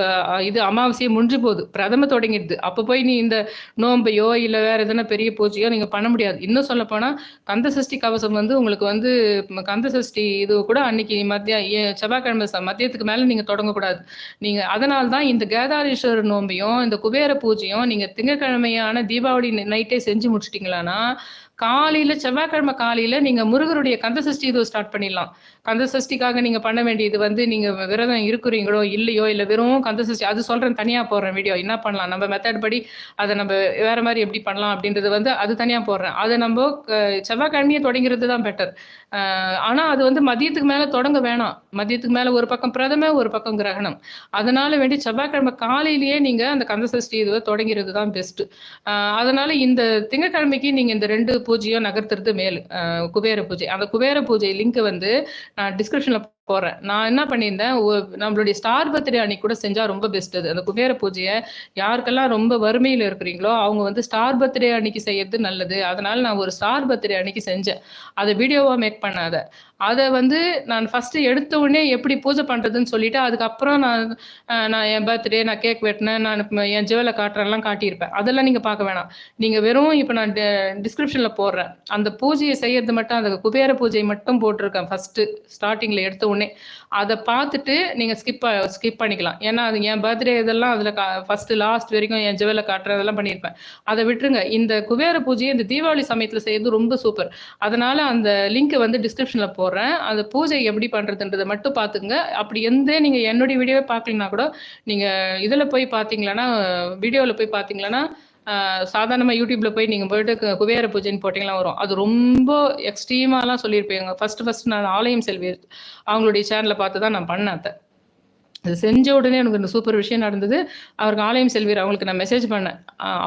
இது அமாவாசையை முடிஞ்சு போகுது. பிரதம தொடங்கிடுது. அப்போ போய் நீ இந்த நோம்பையோ இல்லை வேறு எதனா பெரிய பூஜையோ நீங்கள் பண்ண முடியாது. இன்னும் சொல்ல போனால் கந்த சஷ்டி கவசம் வந்து உங்களுக்கு வந்து கந்த சஷ்டி இது கூட அன்னைக்கு மத்திய செவ்வாய்க்கிழமை ச- மதியத்துக்கு மேலே நீங்கள் தொடங்கக்கூடாது. நீங்கள் அதனால தான் இந்த கேதாரீஸ்வரர் நோம்பையும் இந்த குபேர பூஜையும் நீங்கள் திங்கக்கிழமையான தீபாவளி நைட்டு செஞ்சு முடிச்சிட்டிங்களான்னா காலையில செவ்வாய்க்கிழமை காலையில நீங்க முருகருடைய கந்த சஷ்டி இதுவும் ஸ்டார்ட் பண்ணிடலாம். கந்த சஷ்டிக்காக நீங்க பண்ண வேண்டியது வந்து நீங்க விரதம் இருக்கிறீங்களோ இல்லையோ இல்ல வெறும் கந்த சஷ்டி அது சொல்றேன் தனியா போடுறேன் வீடியோ என்ன பண்ணலாம்? நம்ம மெத்தட் படி அதை நம்ம வேற மாதிரி எப்படி பண்ணலாம் அப்படின்றது வந்து அது தனியா போடுறேன். அதை நம்ம செவ்வாய்க்கிழமையே தொடங்கிறது தான் பெட்டர் ஆனா அது வந்து மதியத்துக்கு மேல தொடங்க வேணாம். மதியத்துக்கு மேல ஒரு பக்கம் பிரதம ஒரு பக்கம் கிரகணம். அதனால வேண்டி செவ்வாய்க்கிழமை காலையிலேயே நீங்க அந்த கந்த சஷ்டி இதுவை தொடங்கிறது தான் பெஸ்ட் அதனால இந்த திங்கட்கிழமைக்கு நீங்க இந்த ரெண்டு பூஜையும் நகர்த்துறது மேல் குபேர பூஜை. அந்த குபேர பூஜை லிங்க் வந்து நான் டிஸ்கிரிப்ஷன்ல போறேன். நான் என்ன பண்ணியிருந்தேன் நம்மளுடைய ஸ்டார் பர்த்டே அன்னைக்கு கூட செஞ்சா ரொம்ப பெஸ்ட் அது. அந்த குபேர பூஜையை யாருக்கெல்லாம் ரொம்ப வறுமையில இருக்கிறீங்களோ அவங்க வந்து ஸ்டார் பர்த்டே அன்னைக்கு செய்யறது நல்லது. அதனால நான் ஒரு ஸ்டார் பர்த்டே அன்னைக்கு செஞ்சேன். அதை வீடியோவா மேக் பண்ணாத. அதை வந்து நான் ஃபஸ்ட்டு எடுத்த உடனே எப்படி பூஜை பண்ணுறதுன்னு சொல்லிட்டு அதுக்கப்புறம் நான் நான் என் பர்த்டே நான் கேக் வெட்டினேன் நான் என் ஜுவலை காட்டுறேன்லாம் காட்டியிருப்பேன். அதெல்லாம் நீங்கள் பார்க்க வேணாம். நீங்கள் வெறும் இப்போ நான் டிஸ்கிரிப்ஷனில் போடுறேன். அந்த பூஜையை செய்யறது மட்டும் அந்த குபேர பூஜை மட்டும் போட்டிருக்கேன் ஃபஸ்ட்டு ஸ்டார்டிங்கில் எடுத்த உடனே. அதை பார்த்துட்டு நீங்கள் ஸ்கிப் ஸ்கிப் பண்ணிக்கலாம். ஏன்னா அது என் பர்த்டே இதெல்லாம் அதில் கா ஃபஸ்ட்டு லாஸ்ட் வரைக்கும் என் ஜுவலை காட்டுறதெல்லாம் பண்ணியிருப்பேன் அதை விட்டுருங்க. இந்த குபேர பூஜையை இந்த தீபாவளி சமயத்தில் செய்யறது ரொம்ப சூப்பர் அதனால் அந்த லிங்க்கை வந்து டிஸ்கிரிப்ஷனில் போடுறேன். அந்த பூஜை எப்படி பண்ணுறதுன்றதை மட்டும் பார்த்துங்க அப்படி எந்த நீங்கள் என்னுடைய வீடியோவை பார்க்கலனா கூட நீங்கள் இதில் போய் பார்த்தீங்களன்னா வீடியோவில் போய் பார்த்தீங்களன்னா சாதாரணமாக யூடியூப்ல போய் நீங்கள் போயிட்டு குபேர பூஜைன்னு போட்டிங்கன்னா வரும். அது ரொம்ப எக்ஸ்ட்ரீமாலாம் சொல்லியிருப்பீங்க ஃபர்ஸ்ட் ஃபர்ஸ்ட் நான் ஆலயம் செல்வி அவங்களுடைய சேனலை பார்த்து தான் நான் பண்ணேன் அதை. அது செஞ்ச உடனே எனக்கு இந்த சூப்பர் விஷயம் நடந்தது. அவருக்கு ஆலயம் செல்வீர் அவங்களுக்கு நான் மெசேஜ் பண்ணேன்.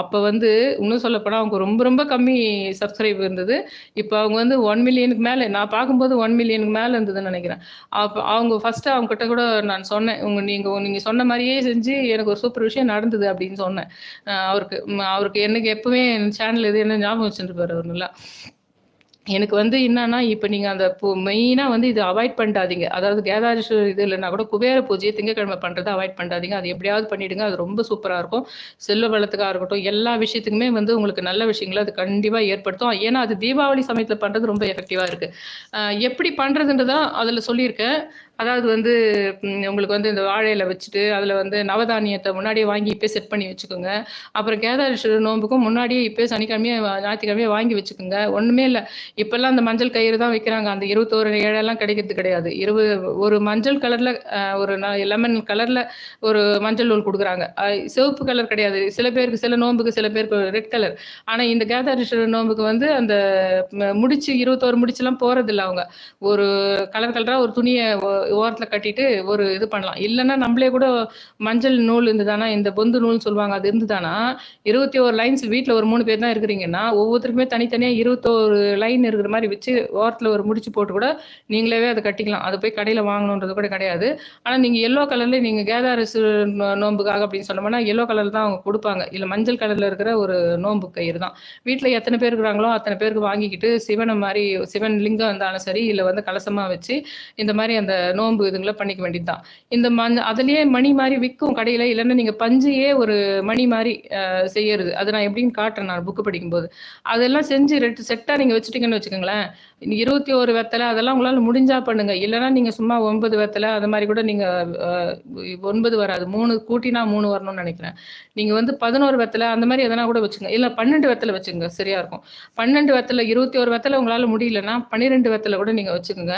அப்போ வந்து இன்னும் சொல்லப்போனால் அவங்க ரொம்ப ரொம்ப கம்மி சப்ஸ்கிரைப் இருந்தது. இப்போ அவங்க வந்து ஒன் மில்லியனுக்கு மேலே நான் பார்க்கும்போது ஒன் மில்லியனுக்கு மேலே இருந்ததுன்னு நினைக்கிறேன். அப்போ அவங்க ஃபஸ்ட்டு அவங்க கிட்ட கூட நான் சொன்னேன். உங்க நீங்கள் நீங்கள் சொன்ன மாதிரியே செஞ்சு எனக்கு ஒரு சூப்பர் விஷயம் நடந்தது அப்படின்னு சொன்னேன். அவருக்கு அவருக்கு எனக்கு எப்பவுமே சேனல் இது என்ன ஞாபகம் வச்சுருப்பார் அவர் நல்லா எனக்கு வந்து என்னன்னா இப்போ நீங்கள் அந்த மெயினாக வந்து இது அவாய்ட் பண்ணாதீங்க. அதாவது கேதாரிஷ இது இல்லைன்னா கூட குபேர பூஜையை திங்கக்கிழமை பண்ணுறதை அவாய்ட் பண்ணாதீங்க. அது எப்படியாவது பண்ணிவிடுங்க அது ரொம்ப சூப்பராக இருக்கும். செல்வ வளத்துக்காக இருக்கட்டும் எல்லா விஷயத்துக்குமே வந்து உங்களுக்கு நல்ல விஷயங்களை அது கண்டிப்பாக ஏற்படுத்தும். ஏன்னா அது தீபாவளி சமயத்தில் பண்ணுறது ரொம்ப எஃபெக்டிவாக இருக்குது எப்படி பண்ணுறதுன்றதான் அதில் சொல்லியிருக்கேன். அதாவது வந்து உங்களுக்கு வந்து இந்த வாழையில வச்சுட்டு அதில் வந்து நவதானியத்தை முன்னாடியே வாங்கி இப்போ செட் பண்ணி வச்சுக்கோங்க. அப்புறம் கேதாரீஸ்வரர் நோம்புக்கும் முன்னாடியே இப்போ சனிக்கிழமையே ஞாயிற்றுக்கிழமையே வாங்கி வச்சுக்கோங்க. ஒன்றுமே இல்லை. இப்போல்லாம் அந்த மஞ்சள் கயிறு தான் வைக்கிறாங்க. அந்த இருபத்தோரு ஏழெல்லாம் கிடைக்கிறது கிடையாது. இருபது ஒரு மஞ்சள் கலரில் ஒரு லெமன் கலரில் ஒரு மஞ்சள் நூல் கொடுக்குறாங்க. சிவப்பு கலர் கிடையாது. சில பேருக்கு சில நோம்புக்கு சில பேருக்கு ரெட் கலர். ஆனால் இந்த கேதாரேஸ்வரர் நோம்புக்கு வந்து அந்த முடிச்சு இருபத்தோரு முடிச்சுலாம் போகிறதில்ல அவங்க. ஒரு கலர் கலராக ஒரு துணியை ஓரத்தில் கட்டிட்டு ஒரு இது பண்ணலாம். இல்லைன்னா நம்மளே கூட மஞ்சள் நூல் இருந்ததானா இந்த பொந்து நூல் சொல்லுவாங்க அது இருந்ததானா? இருபத்தி ஒரு லைன்ஸ் வீட்டில் ஒரு மூணு பேர் தான் இருக்கிறீங்கன்னா ஒவ்வொருத்தருக்குமே தனித்தனியாக இருபத்தோரு லைன் இருக்கிற மாதிரி வச்சு ஓரத்தில் ஒரு முடிச்சு போட்டு கூட நீங்களே அதை கட்டிக்கலாம். அதை போய் கடையில் வாங்கணுன்றது கூட கிடையாது. ஆனால் நீங்கள் எல்லோ கலரில் நீங்கள் கேதாரசு நோம்புக்காக அப்படின்னு சொன்னோம்னா எல்லோ கலர் தான் அவங்க கொடுப்பாங்க. இல்லை மஞ்சள் கலரில் இருக்கிற ஒரு நோம்பு கயிறு தான். வீட்டில் எத்தனை பேர் இருக்கிறாங்களோ அத்தனை பேருக்கு வாங்கிக்கிட்டு சிவனை மாதிரி சிவன் லிங்கம் இருந்தாலும் சரி இல்லை வந்து கலசமாக வச்சு இந்த மாதிரி அந்த நோன்பு இதுங்களை பண்ணிக்க வேண்டியது தான் இந்த மண் அதுலயே மணி மாதிரி விற்கும் கடையில இல்லைன்னா நீங்க பஞ்சையே ஒரு மணி மாதிரி செய்யறது. அது நான் எப்படின்னு காட்டுறேன் நான் புக்கு படிக்கும்போது. அதெல்லாம் செஞ்சு ரெண்டு செட்டா நீங்க வச்சுட்டீங்கன்னு வச்சுக்கோங்களேன். இருபத்தி ஒரு வெத்தலை அதெல்லாம் உங்களால முடிஞ்சா பண்ணுங்க. இல்லைன்னா நீங்க சும்மா ஒன்பது வெத்தலை அது மாதிரி கூட நீங்க ஒன்பது வராது. மூணு கூட்டினா மூணு வரணும்னு நினைக்கிறேன். நீங்க வந்து பதினோரு வெத்தலை அந்த மாதிரி எதனா கூட வச்சுங்க. இல்லை பன்னெண்டு வெத்தலை வச்சுங்க. சரியா இருக்கும். பன்னெண்டு வெத்தலை இருபத்தி ஒரு வெத்தலை உங்களால முடியலன்னா பன்னிரெண்டு வெத்தலை கூட நீங்க வச்சுக்கோங்க.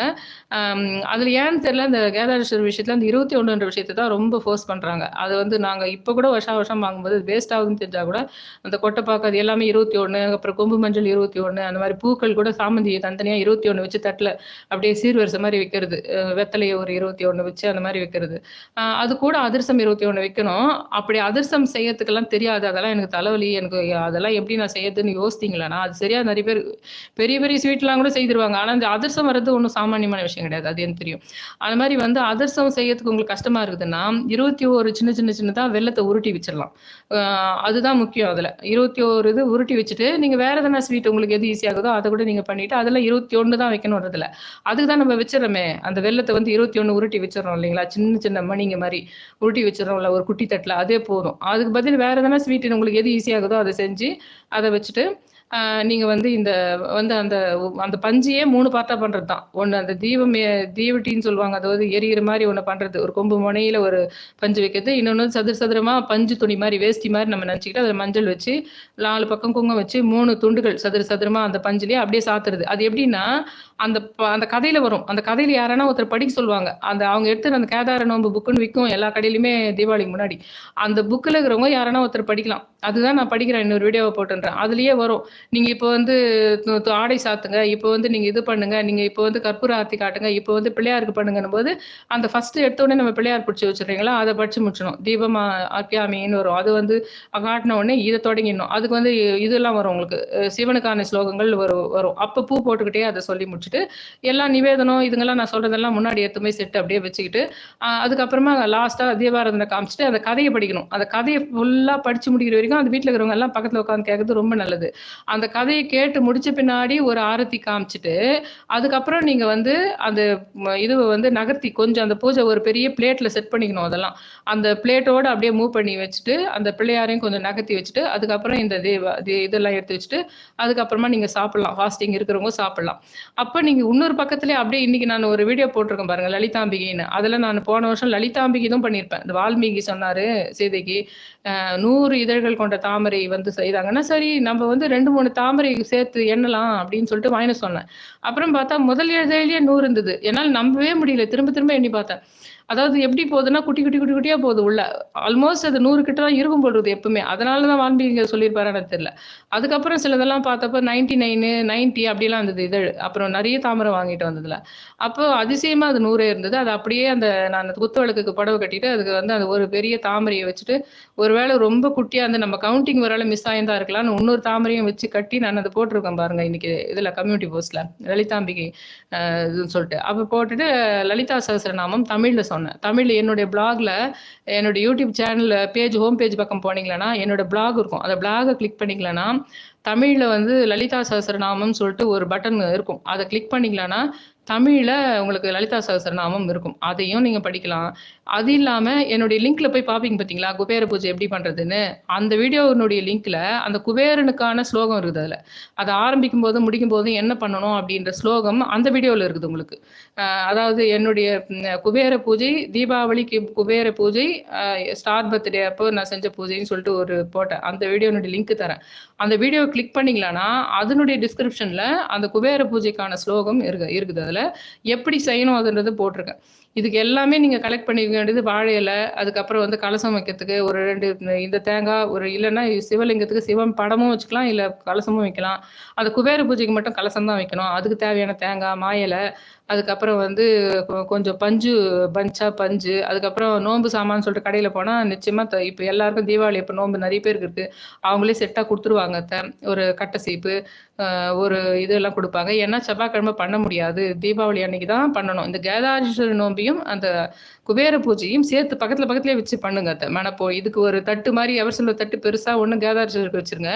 அதுல ஏன் தெரியல இந்த கேதாரேஸ்வர் விஷயத்தில் அந்த இருபத்தி ஒன்றுன்ற விஷயத்தை தான் ரொம்ப ஃபோர்ஸ் பண்ணுறாங்க அது வந்து நாங்கள் இப்போ கூட வருஷம் வருஷம் வாங்கும்போது வேஸ்ட் ஆகுதுன்னு தெரிஞ்சால் கூட அந்த கொட்டைப்பாக்கு அது எல்லாமே இருபத்தி ஒன்று அப்புறம் கொம்பு மஞ்சள் இருபத்தி ஒன்று அந்த மாதிரி பூக்கள் கூட சாமந்தி தனித்தனியாக இருபத்தி ஒன்று வச்சு தட்டில் அப்படியே சீர்வரிசை மாதிரி வைக்கிறது. வெத்தலையை ஒரு இருபத்தி ஒன்று வச்சு அந்த மாதிரி வைக்கிறது. அது கூட அதிர்சம் இருபத்தி ஒன்று வைக்கணும். அப்படி அதிர்சம் செய்யறதுக்கெல்லாம் தெரியாது. அதெல்லாம் எனக்கு தலைவலி எனக்கு அதெல்லாம் எப்படி நான் செய்யறதுன்னு யோசித்தீங்களா? அது சரியா நிறைய பேர் பெரிய பெரிய ஸ்வீட்லாம் கூட செய்திருவாங்க. ஆனால் அந்த அதிர்சம் வர்றது ஒன்றும் சாமானியமான விஷயம் கிடையாது. அது எனக்கு தெரியும். அந்த மாதிரி வந்து அதிர்சம் செய்யறதுக்கு உங்களுக்கு கஷ்டமா இருக்குதுன்னா இருபத்தி ஒரு சின்ன சின்ன சின்னதாக வெள்ளத்தை உருட்டி வச்சிடலாம். அதுதான் முக்கியம் அதில். இருபத்தி ஒரு இது உருட்டி வச்சுட்டு நீங்கள் வேற எதனா ஸ்வீட் உங்களுக்கு எது ஈஸியாகுதோ அதை கூட நீங்கள் பண்ணிட்டு அதில் இருபத்தி ஒன்று தான் வைக்கணுன்றதுல அதுக்கு தான் நம்ம வச்சிடறோமே. அந்த வெள்ளத்தை வந்து இருபத்தி ஒன்று உருட்டி வச்சிடறோம் இல்லைங்களா? சின்ன சின்ன மணிங்க மாதிரி உருட்டி வச்சிடறோம்ல ஒரு குட்டி தட்டில் அதே போதும். அதுக்கு பதில் வேற எதனா ஸ்வீட் உங்களுக்கு எது ஈஸியாகுதோ அதை செஞ்சு அதை வச்சுட்டு நீங்கள் வந்து இந்த வந்து அந்த அந்த பஞ்சியே மூணு பார்ட்டா பண்ணுறது தான் ஒன்று அந்த தீபம் தீவட்டின்னு சொல்லுவாங்க. அதாவது எரியிற மாதிரி ஒன்று பண்ணுறது ஒரு கொம்பு முனையில் ஒரு பஞ்சு வைக்கிறது. இன்னொன்று சதுர சதுரமாக பஞ்சு துணி மாதிரி வேஷ்டி மாதிரி நம்ம நினச்சிக்கிட்டு அதில் மஞ்சள் வச்சு நாலு பக்கம் குங்கம் வச்சு மூணு துண்டுகள் சதுர சதுரமாக அந்த பஞ்சுலேயே அப்படியே சாத்துறது. அது எப்படின்னா அந்த அந்த கதையில் வரும். அந்த கதையில் யாரானா ஒருத்தர் படிக்க சொல்லுவாங்க. அந்த அவங்க எடுத்து அந்த கேதார நோம்பு புக்குன்னு விற்கும் எல்லா கடையிலுமே தீபாவளிக்கு முன்னாடி. அந்த புக்கில் இருக்கிறவங்க யாரானா ஒருத்தர் படிக்கலாம். அதுதான் நான் படிக்கிறேன். இன்னொரு வீடியோவை போட்டுன்றேன். அதுலேயே வரும். நீங்கள் இப்போ வந்து ஆடை சாத்துங்க இப்போ வந்து நீங்கள் இது பண்ணுங்க நீங்கள் இப்போ வந்து கற்பூர ஆர்த்தி காட்டுங்க இப்போ வந்து பிள்ளையாருக்கு பண்ணுங்கன்னு போது அந்த ஃபர்ஸ்ட் எடுத்த உடனே நம்ம பிள்ளையார் பிடிச்சி வச்சுருக்கீங்களா அதை படிச்சு முடிச்சணும் தீபம் அக்கியாமின்னு வரும். அது வந்து காட்டின உடனே இதை தொடங்கிடணும். அதுக்கு வந்து இதெல்லாம் வரும் உங்களுக்கு. சிவனுக்கான ஸ்லோகங்கள் வரும் வரும். அப்போ பூ போட்டுக்கிட்டே அதை சொல்லி முடிச்சுட்டு எல்லா நிவேதனம் இதுங்கெல்லாம் நான் சொல்றதெல்லாம் முன்னாடி எடுத்துமே செட்டு அப்படியே வச்சுக்கிட்டு அதுக்கப்புறமா லாஸ்ட்டாக தீபாரதனை காமிச்சிட்டு அந்த கதையை படிக்கணும். அந்த கதையை ஃபுல்லாக படிச்சு முடிக்கிற வரைக்கும் அந்த வீட்டில் இருக்கிறவங்க எல்லாம் பக்கத்தில் உட்காந்து கேட்கறது ரொம்ப நல்லது. அந்த கதையை கேட்டு முடிச்ச பின்னாடி ஒரு ஆரத்தி காமிச்சிட்டு அதுக்கப்புறம் நீங்க வந்து அந்த இது வந்து நகர்த்தி கொஞ்சம் அந்த பூஜை ஒரு பெரிய பிளேட்ல செட் பண்ணிக்கணும் அதெல்லாம். அந்த பிளேட்டோட அப்படியே மூவ் பண்ணி வச்சுட்டு அந்த பிள்ளையாரையும் கொஞ்சம் நகர்த்தி வச்சுட்டு அதுக்கப்புறம் இந்த இதெல்லாம் எடுத்து வச்சுட்டு அதுக்கப்புறமா நீங்க சாப்பிடலாம். ஃபாஸ்டிங் இருக்கிறவங்க சாப்பிடலாம். அப்போ நீங்க இன்னொரு பக்கத்துலேயே அப்படியே இன்னைக்கு நான் ஒரு வீடியோ போட்டிருக்கேன் பாருங்க லலிதாம்பிகைன்னு. அதில் நான் போன வருஷம் லலிதாம்பிகை தான் பண்ணியிருப்பேன். இந்த வால்மீகி சொன்னாரு சீதைக்கு நூறு இதழ்கள் கொண்ட தாமரை வந்து செய்தாங்கன்னா சரி நம்ம வந்து ரெண்டு மூணு தாமரை சேர்த்து எண்ணலாம் அப்படின்னு சொல்லிட்டு வாங்கின சொன்னேன். அப்புறம் பார்த்தா முதல் எழுதையிலேயே நூறு இருந்தது. என்னால் நம்பவே முடியல. திரும்ப திரும்ப எண்ணி பார்த்தேன். அதாவது எப்படி போகுதுன்னா குட்டி குட்டி குட்டி குட்டியா போகுது உள்ள. ஆல்மோஸ்ட் அது நூறு கிட்ட தான் இருக்கும் போடுறது எப்பவுமே. அதனால தான் வால்மீகி சொல்லியிருப்பாரு தெரியல. அதுக்கப்புறம் சிலதெல்லாம் பார்த்தப்ப நைன்டி நைனு நைன்டி அப்படிலாம் இருந்தது இதழ். அப்புறம் நிறைய தாமரை வாங்கிட்டு வந்ததுல. அப்போ அதிசயமா அது நூறே இருந்தது. அது அப்படியே அந்த நான் குத்து விளக்குக்கு புடவை கட்டிட்டு அதுக்கு வந்து அந்த ஒரு பெரிய தாமரையை வச்சுட்டு ஒருவேளை ரொம்ப குட்டியா இருந்து நம்ம கவுண்டிங் வரால மிஸ் ஆயிருந்தா இருக்கலாம்னு இன்னொரு தாமரையும் வச்சு கட்டி நான் அதை போட்டிருக்கேன் பாருங்க இன்னைக்கு இதுல கம்யூனிட்டி போஸ்ட்ல லலிதாம்பிகை இதுன்னு சொல்லிட்டு. அப்போ போட்டுட்டு லலிதா சகசரநாமம் தமிழ்ல சொன்னேன் தமிழ் என்னுடைய பிளாக்ல என்னுடைய YouTube channel page home page பக்கம் போனீங்களன்னா என்னோட பிளாக் இருக்கும். அந்த பிளாகை கிளிக் பண்ணிக்கலன்னா தமிழில் வந்து லலிதா சகஸ்ரநாமம் சொல்லிட்டு ஒரு பட்டன் இருக்கும். அதை கிளிக் பண்ணீங்களன்னா தமிழில் உங்களுக்கு லலிதா சகசரநாமம் இருக்கும். அதையும் நீங்கள் படிக்கலாம். அது இல்லாமல் என்னுடைய லிங்க்கில் போய் பார்ப்பீங்க பார்த்தீங்களா குபேர பூஜை எப்படி பண்ணுறதுன்னு அந்த வீடியோனுடைய லிங்க்கில் அந்த குபேரனுக்கான ஸ்லோகம் இருக்குது அதில். அதை ஆரம்பிக்கும் போதும் முடிக்கும் போதும் என்ன பண்ணணும் அப்படின்ற ஸ்லோகம் அந்த வீடியோவில் இருக்குது உங்களுக்கு. அதாவது என்னுடைய குபேர பூஜை தீபாவளிக்கு குபேர பூஜை ஸ்டார் பர்த்டே அப்போ நான் செஞ்ச பூஜைன்னு சொல்லிட்டு ஒரு போட்டேன். அந்த வீடியோனுடைய லிங்க் தரேன். அந்த வீடியோ கிளிக் பண்ணீங்களான்னா அதனுடைய டிஸ்கிரிப்ஷனில் அந்த குபேர பூஜைக்கான ஸ்லோகம் இருக்கு இருக்குது அதில். எப்படி செய்யணும் அதுன்றது போட்டிருக்கேன் இதுக்கு எல்லாமே நீங்கள் கலெக்ட் பண்ணிக்க வேண்டியது வாழை இலை அதுக்கப்புறம் வந்து கலசம் வைக்கிறதுக்கு ஒரு ரெண்டு இந்த தேங்காய் ஒரு இல்லைன்னா சிவலிங்கத்துக்கு சிவம் படமும் வச்சுக்கலாம் இல்லை கலசமும் வைக்கலாம். அந்த குபேர பூஜைக்கு மட்டும் கலசம் தான் வைக்கணும். அதுக்கு தேவையான தேங்காய் மாயலை அதுக்கப்புறம் வந்து கொஞ்சம் பஞ்சு பஞ்சா பஞ்சு அதுக்கப்புறம் நோன்பு சாமான்னு சொல்லிட்டு கடையில் போனால் நிச்சயமாக இப்போ எல்லாருக்கும் தீபாவளி இப்போ நோன்பு நிறைய பேருக்கு இருக்குது அவங்களே செட்டாக கொடுத்துருவாங்க ஒரு கட்டை சீப்பு ஒரு இதெல்லாம் கொடுப்பாங்க. ஏன்னா செவ்வாய்க்கிழமை பண்ண முடியாது. தீபாவளி அன்னைக்கு தான் பண்ணணும். இந்த கேதாரீஸ்வரர் நோம்பியும் அந்த குபேர பூஜையும் சேர்த்து பக்கத்துல பக்கத்துலயே வச்சு பண்ணுங்க அந்த மனப்போ இதுக்கு ஒரு தட்டு மாதிரி எவர் சொல்ல தட்டு பெருசா ஒண்ணு கேதாரீஸ்வரருக்கு வச்சிருங்க.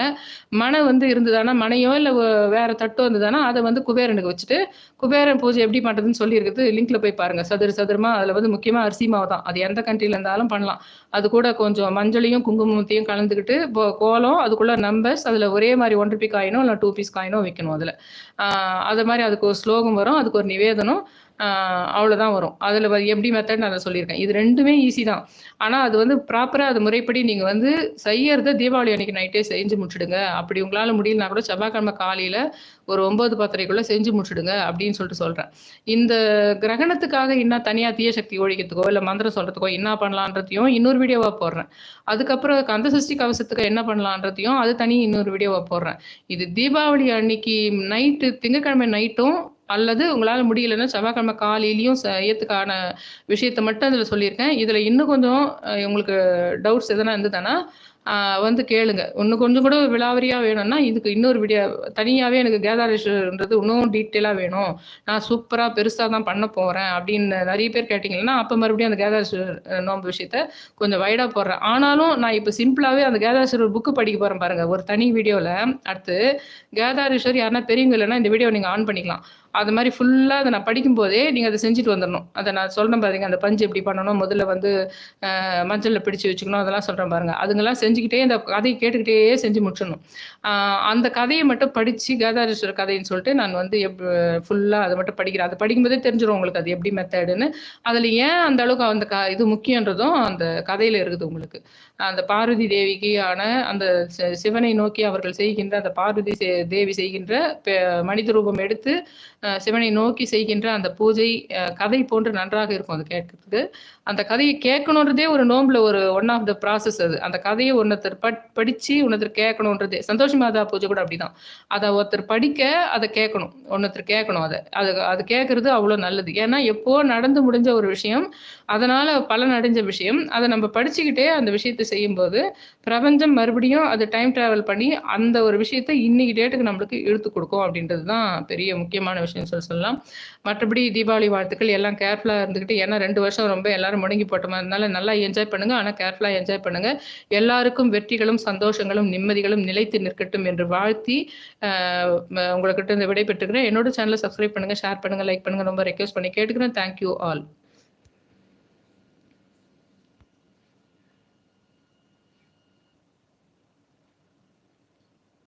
மனை வந்து இருந்ததானா மனையோ இல்ல வேற தட்டோ இருந்ததானா அதை வந்து குபேரனுக்கு வச்சுட்டு குபேரன் பூஜை எப்படி பண்றதுன்னு சொல்லி இருக்குது லிங்க்ல போய் பாருங்க. சதுர சதுரமா அதுல வந்து முக்கியமா அரிசி மாவு தான். அது எந்த கண்ட்ரில இருந்தாலும் பண்ணலாம். அது கூட கொஞ்சம் மஞ்சளையும் குங்குமத்தையும் கலந்துக்கிட்டு கோலம் அதுக்குள்ள நம்பர்ஸ் அதுல ஒரே மாதிரி ஒன் ருபி காயினோ இல்லை டூ பீஸ் காயினோ வைக்கணும் அதுல. அது மாதிரி அதுக்கு ஒரு ஸ்லோகம் வரும். அதுக்கு ஒரு நிவேதனம். அவ்வளோதான் வரும். அதில் எப்படி மெத்தட் நான் சொல்லியிருக்கேன். இது ரெண்டுமே ஈஸி தான். ஆனால் அது வந்து ப்ராப்பராக அது முறைப்படி நீங்கள் வந்து செய்யறத தீபாவளி அன்னைக்கு நைட்டே செஞ்சு முடிச்சிடுங்க. அப்படி உங்களால் முடியலனா கூட செவ்வாய்க்கிழமை காலையில் ஒரு ஒம்பது பத்தரைக்குள்ளே செஞ்சு முடிச்சிடுங்க அப்படின்னு சொல்லிட்டு சொல்கிறேன் இந்த கிரகணத்துக்காக இன்னும் தனியாக தீய சக்தி ஒழிக்கிறதுக்கோ இல்லை மந்திரம் சொல்கிறதுக்கோ என்ன பண்ணலான்றதையும் இன்னொரு வீடியோவாக போடுறேன். அதுக்கப்புறம் கந்த சஷ்டி கவசத்துக்கு என்ன பண்ணலான்றதையும் அது தனி இன்னொரு வீடியோவாக போடுறேன். இது தீபாவளி அன்னைக்கு நைட்டு திங்கட்கிழமை நைட்டும் அல்லது உங்களால் முடியலன்னா செவ்வாய்க்கிழமை காலையிலையும் செய்யறதுக்கான விஷயத்த மட்டும் அதில் சொல்லியிருக்கேன். இதில் இன்னும் கொஞ்சம் உங்களுக்கு டவுட்ஸ் எதனா இருந்ததுன்னா வந்து கேளுங்க. இன்னும் கொஞ்சம் கூட விலாவரியாக வேணும்னா இதுக்கு இன்னொரு வீடியோ தனியாகவே எனக்கு கேதாரேஷ்வரன்றது இன்னும் டீட்டெயிலாக வேணும். நான் சூப்பராக பெருசாக தான் பண்ண போகிறேன் அப்படின்னு நிறைய பேர் கேட்டிங்கன்னா அப்போ மறுபடியும் அந்த கேதாரேஸ்வரர் நோம்பு நோன்பு விஷயத்த கொஞ்சம் வைடாக போடுறேன். ஆனாலும் நான் இப்போ சிம்பிளாகவே அந்த கேதாரேஸ்வரர் புக்கு படிக்க போகிறேன் பாருங்கள் ஒரு தனி வீடியோவில் அடுத்து கேதாரேஸ்வர் யாருன்னா பெரியவங்க இல்லைன்னா இந்த வீடியோ நீங்கள் ஆன் பண்ணிக்கலாம். அது மாதிரி ஃபுல்லாக அதை நான் படிக்கும்போதே நீங்கள் அதை செஞ்சுட்டு வந்துடணும் அதை நான் சொல்கிறேன் பாருங்க அந்த பஞ்சு எப்படி பண்ணணும் முதல்ல வந்து மஞ்சளில் பிடிச்சி பிடிச்சு வச்சுக்கணும் அதெல்லாம் சொல்கிறேன் பாருங்க. அதுங்கெல்லாம் செஞ்சுக்கிட்டே இந்த கதையை கேட்டுக்கிட்டே செஞ்சு முடிச்சிடணும். அந்த கதையை மட்டும் படித்து கேதாரேஸ்வரர் கதைன்னு சொல்லிட்டு நான் வந்து எப் ஃபுல்லாக அதை மட்டும் படிக்கிறேன். அதை படிக்கும்போதே தெரிஞ்சிடும் உங்களுக்கு அது எப்படி மெத்தடுன்னு அதில் ஏன் அந்த அளவுக்கு அந்த க இது முக்கியன்றதும் அந்த கதையில் இருக்குது உங்களுக்கு. அந்த பார்வதி தேவிக்கு ஆன அந்த சி- சிவனை நோக்கி அவர்கள் செய்கின்ற அந்த பார்வதி தேவி செய்கின்ற பெ- மனித ரூபம் எடுத்து சிவனை நோக்கி செய்கின்ற அந்த பூஜை கதை போன்று நன்றாக இருக்கும் அது கேட்கறதுக்கு. அந்த கதையை கேட்கணுன்றதே ஒரு நோம்பில் ஒரு ஒன் ஆஃப் த ப்ராசஸ் அது. அந்த கதையை ஒருத்தர் பட் படித்து ஒருத்தர் கேட்கணுன்றதே. சந்தோஷ் மாதா பூஜை கூட அப்படிதான். அதை ஒருத்தர் படிக்க அதை கேட்கணும். ஒன்றத்தர் கேட்கணும் அதை. அது அது கேட்கறது அவ்வளோ நல்லது. ஏன்னா எப்போ நடந்து முடிஞ்ச ஒரு விஷயம் அதனால பலன் அடைஞ்ச விஷயம் அதை நம்ம படிச்சுக்கிட்டே அந்த விஷயத்தை செய்யும்போது பிரபஞ்சம் மறுபடியும் அது டைம் டிராவல் பண்ணி அந்த ஒரு விஷயத்தை இன்னைக்கு டேட்டுக்கு நம்மளுக்கு இழுத்து கொடுக்கும் அப்படின்றது தான் பெரிய முக்கியமான விஷயம். சொல்லி சொல்லலாம். மற்றபடி தீபாவளி வாழ்த்துக்கள் எல்லாம் கேர்ஃபுல்லாக இருந்துக்கிட்டு ஏன்னா ரெண்டு வருஷம் ரொம்ப எல்லாரும் முடங்கி போட்ட அதனால நல்லா என்ஜாய் பண்ணுங்க. ஆனால் கேர்ஃபுல்லாக என்ஜாய் பண்ணுங்க. எல்லாருக்கும் வெற்றிகளும் சந்தோஷங்களும் நிம்மதிகளும் நிலைத்து நிற்கட்டும் என்று வாழ்த்தி ஆஹ் உங்கள்கிட்ட இந்த விடை பெற்றுக்கிறேன் என்னோட சேனலை சப்ஸ்கிரைப் பண்ணுங்க ஷேர் பண்ணுங்க லைக் பண்ணுங்க. ரொம்ப ரெக்வஸ்ட் பண்ணி கேட்டுக்கிறேன். Thank you all